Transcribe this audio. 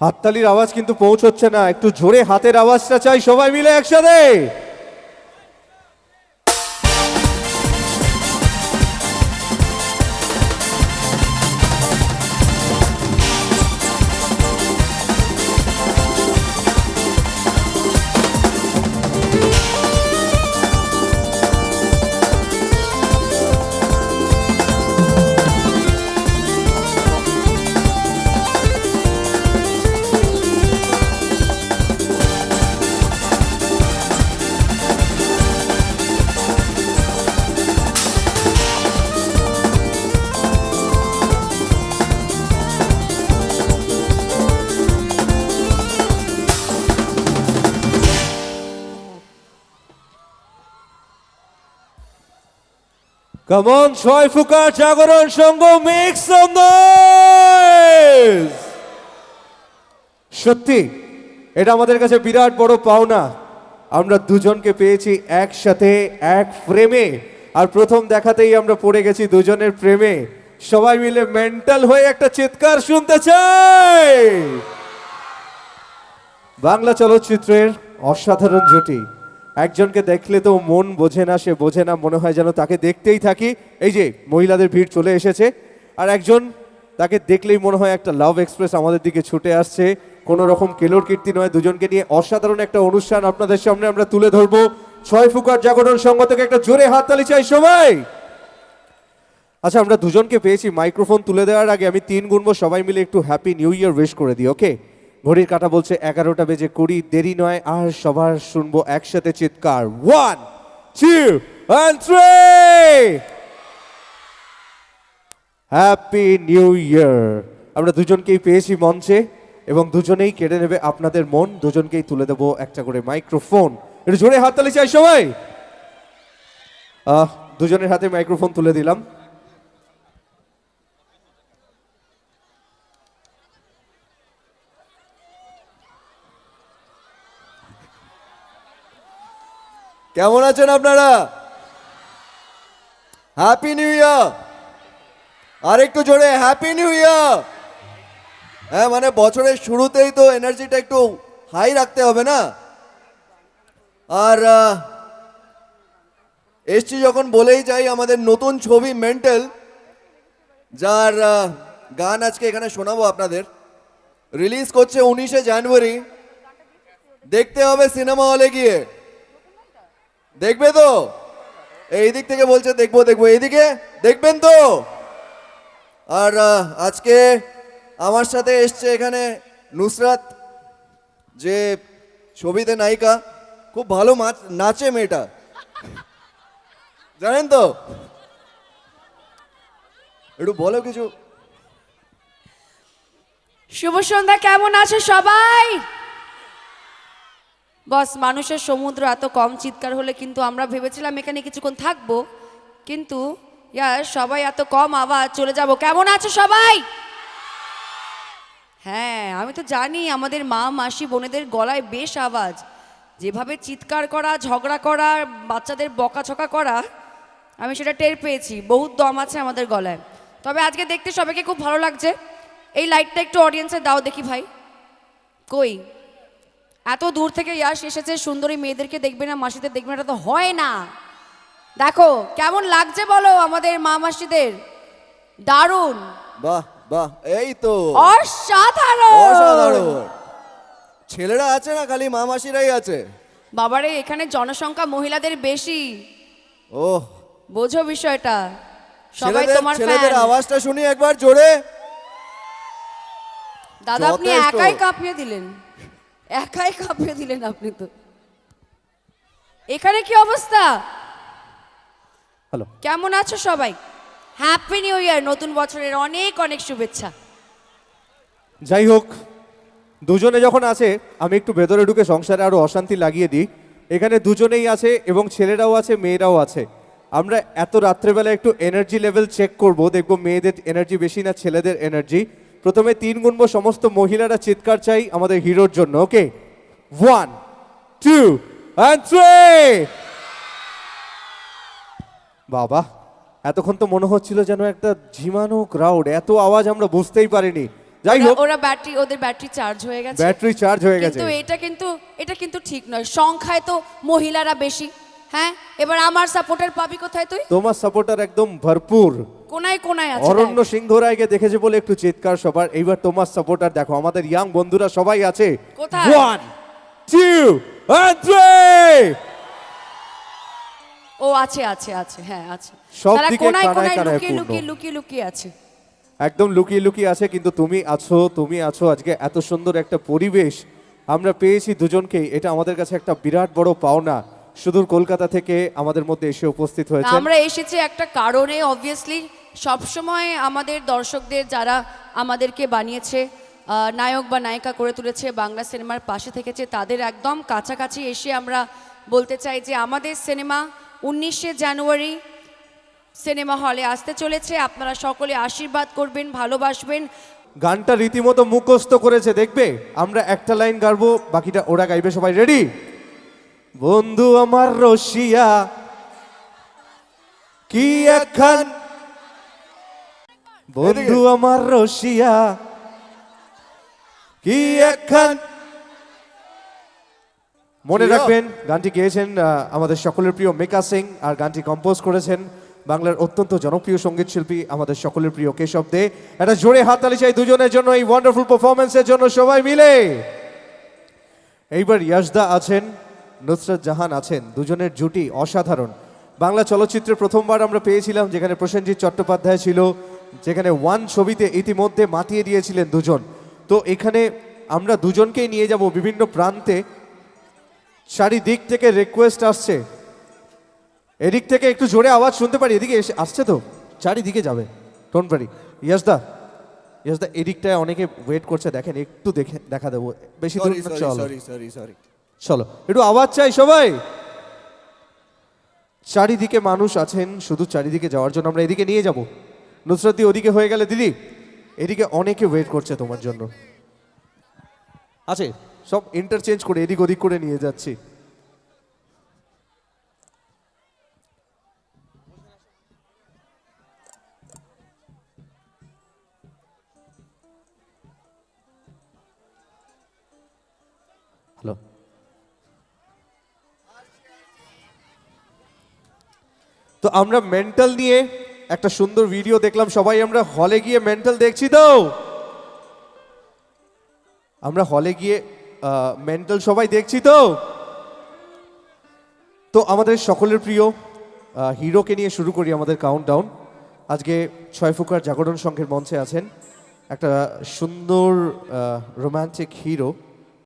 হাততালির আওয়াজ কিন্তু পৌঁছচ্ছে না। একটু জোরে হাতের আওয়াজটা চাই সবাই মিলে একসাথে। কমন ছয় ফুকার জাগরণ সঙ্গ মিক্স সত্যি, এটা আমাদের কাছে বিরাট বড় পাওনা। আমরা দুজনকে পেয়েছি একসাথে, এক ফ্রেমে আর প্রথম দেখাতেই আমরা পড়ে গেছি দুজনের প্রেমে। সবাই মিলে মেন্টাল হয়ে একটা চিৎকার শুনতে চাই! বাংলা চলচ্চিত্রের অসাধারণ জুটি। একজনকে দেখলে তো মন বোঝে না, সে বোঝে না, মনে হয় যেন তাকে দেখতেই থাকি। এই যে, মহিলাদের ভিড় চলে এসেছে। আর একজন, তাকে দেখলেই মনে হয় একটা লাভ এক্সপ্রেস আমাদের দিকে ছুটে আসছে। কোনো রকম কেলোর কীর্তি নয়, দুজনকে নিয়ে অসাধারণ একটা অনুষ্ঠান আপনাদের সামনে আমরা তুলে ধরবো। ছয় ফুকার জাগরণ সংঘ থেকে একটা জোরে হাততালি চাই সবাই! আচ্ছা আমরা দুজনকে পেয়েছি, মাইক্রোফোন তুলে দেওয়ার আগে আমি তিন গুনবো সবাই মিলে একটু হ্যাপি নিউ ইয়ার উইশ করে দিই ওকে ঘড়ির কাটা বলছে, এগারোটা বেজে কুড়ি, দেরি নয়, আর সবার শুনব একসাথে চিৎকার। One two happy new year আমরা দুজনকেই পেয়েছি মঞ্চে, এবং দুজনেই কেড়ে নেবে আপনাদের মন। দুজনকেই তুলে দেবো একটা করে মাইক্রোফোন। একটু জোরে হাততালি চাই সবাই! দুজনের হাতে মাইক্রোফোন তুলে দিলাম। কেমন আছেন আপনারা? হ্যাপি নিউ ইয়ার আর একটু জোরে হ্যাপি নিউ ইয়ার হ্যাঁ মানে বছরের শুরুতেই তো এনার্জিটা একটু হাই রাখতে হবে না? আর এসছি যখন বলেই যাই আমাদের নতুন ছবি মেন্টাল যার গান আজকে এখানে শোনাবো আপনাদের। রিলিজ করছে উনিশে জানুয়ারি দেখতে হবে সিনেমা হলে গিয়ে। দেখবে তো? এই দিক থেকে বলছে, দেখব দেখব। এইদিকে দেখবেন তো? আর আজকে আমার সাথে এসছে এখানে নুসরাত, যে ছবিতে নায়িকা। খুব ভালো মাচ- নাচে মেয়েটা। জানেন তো? একটু বলো কিছু। শুভ সন্ধ্যা, কেমন আছে সবাই? বস মানুষের সমুদ্র এত কম চিৎকার হলে কিন্তু আমরা ভেবেছিলাম এখানে কিছুক্ষণ থাকব। কিন্তু, ইয়ার সবাই এত কম আওয়াজ, চলে যাব। কেমন আছো সবাই? হ্যাঁ আমি তো জানি আমাদের মা, মাসি, বোনেদের গলায় বেশ আওয়াজ। যেভাবে চিৎকার করা, ঝগড়া করা, বাচ্চাদের বকাছকা করা, আমি সেটা টের পেয়েছি। বহুত দম আছে আমাদের গলায়। তবে আজকে দেখতে সবাইকে খুব ভালো লাগছে। এই লাইটটা একটু অডিয়েন্সে দাও দেখি ভাই। কই? এত দূর থেকে ইয়াস এসেছে সুন্দরী মেয়েদেরকে দেখবে না মাসিদের দেখবে না এটা তো হয় না। দেখো কেমন লাগছে বলো আমাদের মা মাসিদের? দারুণ। বাহ বাহ এই তো। অসাধারণ। অসাধারণ। ছেলেরা আছে না খালি মামাসিরাই আছে? বাবারে এখানে জনসংখ্যা মহিলাদের বেশি। ওহ। বোঝো বিষয়টা। সবাই তোমার ছেলেদের আওয়াজটা শুনি একবার জোরে। দাদা আপনি একাই কাঁপিয়ে দিলেন। একাই কাঁপিয়ে দিলেন আপনি তো। এখানে কি অবস্থা? হ্যালো কেমন আছো সবাই? হ্যাপি নিউ ইয়ার নতুন বছরের অনেক অনেক শুভেচ্ছা। যাই হোক দুজনে যখন আছে আমি একটু ভেতরে ঢুকে সংসারে আরও অশান্তি লাগিয়ে দিই। এখানে দুজনেই আছে এবং ছেলেরাও আছে মেয়েরাও আছে। আমরা এত রাত্রেবেলা একটু এনার্জি লেভেল চেক করব দেখব মেয়েদের এনার্জি বেশি না ছেলেদের এনার্জি প্রথমে তিন গুনবো সমস্ত মহিলারা চিৎকার চাই আমাদের হিরোর জন্য okay one two and three বাবা এতক্ষণ তো মনে হচ্ছিল যেন একটা ঝিমানো ক্রাউড এত আওয়াজ আমরা বুঝতেই পারিনি। যাই হোক। ওরা ব্যাটারি ওদের ব্যাটারি চার্জ হয়ে গেছে। ব্যাটারি চার্জ হয়ে গেছে। কিন্তু এটা কিন্তু এটা কিন্তু ঠিক নয়। সংখ্যায় তো মহিলারা বেশি হ্যাঁ? এবার আমার সাপোর্টার পাবি কোথায় তুই? তোমার সাপোর্টার একদম ভরপুর। কোনায় কোনায় আছে অরণ্য। সিংহ রায়কে দেখেছে বলে একটু চিৎকার সবার। এইবার তোমার সাপোর্টার দেখো আমাদের ইয়াং বন্ধুরা সবাই আছে। কোথায়? ওয়ান টু থ্রি ও আছে আছে আছে হ্যাঁ আছে। সব দিকে কোনায় কোনায় লুকিয়ে লুকিয়ে লুকিয়ে লুকিয়ে আছে। একদম লুকিয়ে লুকিয়ে আছে কিন্তু তুমি আছো তুমি আছো আজকে এত সুন্দর একটা পরিবেশ আমরা পেয়েছি দুজনকেই। এটা আমাদের কাছে একটা বিরাট বড় পাওনা। সুদূর কলকাতা থেকে আমাদের মধ্যে এসে উপস্থিত হয়েছে আমরা এসেছি একটা কারণে অবভিয়াসলি সবসময় আমাদের দর্শকদের যারা আমাদেরকে বানিয়েছে নায়ক বা নায়িকা করে তুলেছে, বাংলা সিনেমার পাশে থেকেছে, তাদের একদম কাছাকাছি এসে আমরা বলতে চাই যে আমাদের সিনেমা উনিশে জানুয়ারি সিনেমা হলে আসতে চলেছে। আপনারা সকলে আশীর্বাদ করবেন, ভালোবাসবেন। গানটা রীতিমতো মুখস্থ করেছে, দেখবে? আমরা একটা লাইন গাইবো বাকিটা ওরা গাইবে, সবাই রেডি? বন্ধু আমার রশিয়া, কি একখান বন্ধু আমার রশিয়া কি একখান? মনে রাখবেন গানটি গেয়েছেন আমাদের সকলের প্রিয় মেকা সিং আর গানটি কম্পোজ করেছেন বাংলার অত্যন্ত জনপ্রিয় সংগীত শিল্পী আমাদের সকলের প্রিয় কেশব দে। একটা জোরে হাততালি চাই দুজনের জন্য এই ওয়ান্ডারফুল পারফরমেন্সের জন্য সবাই মিলে। এইবার ইয়াশদা আছেন নুসরত জাহান আছেন দুজনের জুটি অসাধারণ। বাংলা চলচ্চিত্রে প্রথমবার আমরা পেয়েছিলাম যেখানে প্রসেনজিৎ চট্টোপাধ্যায় ছিল যেখানে ওয়ান ছবিতে ইতিমধ্যে মাতিয়ে দিয়েছিলেন দুজন। তো এখানে আমরা দুজনকেই নিয়ে যাব বিভিন্ন প্রান্তে। চারিদিক থেকে রিকোয়েস্ট আসছে। এদিক থেকে একটু জোরে আওয়াজ শুনতে পারি এদিকে এসে আসছে তো? চারিদিকে যাবে। ডোন্ট পারি ইয়াসদা ইয়াসদা এদিকটায় অনেকে ওয়েট করছে দেখেন একটু দেখে দেখা দেবো। বেশি দূর চলো। সরি সরি সরি চলো। একটু আওয়াজ চাই সবাই। চারিদিকে মানুষ আছেন শুধু চারিদিকে যাওয়ার জন্য আমরা এদিকে নিয়ে যাব। নুসরতি ওদিকে হয়ে গেলে, দিদি, এদিকে অনেকে ওয়েট করছে তোমার জন্য। আছে, সব ইন্টারচেঞ্জ করে, এদিক ওদিক করে নিয়ে যাচ্ছি। হ্যালো তো আমরা মেন্টাল নিয়ে একটা সুন্দর ভিডিও দেখলাম, সবাই আমরা হলে গিয়ে মেন্টাল দেখছি তো। আমরা হলে গিয়ে মেন্টাল সবাই দেখছি তো। তো আমাদের সকলের প্রিয় হিরোকে নিয়ে শুরু করি আমাদের কাউন্টডাউন আজকে ছয় ফুকার জাগরণ সংঘের মঞ্চে আছেন একটা সুন্দর রোমান্টিক হিরো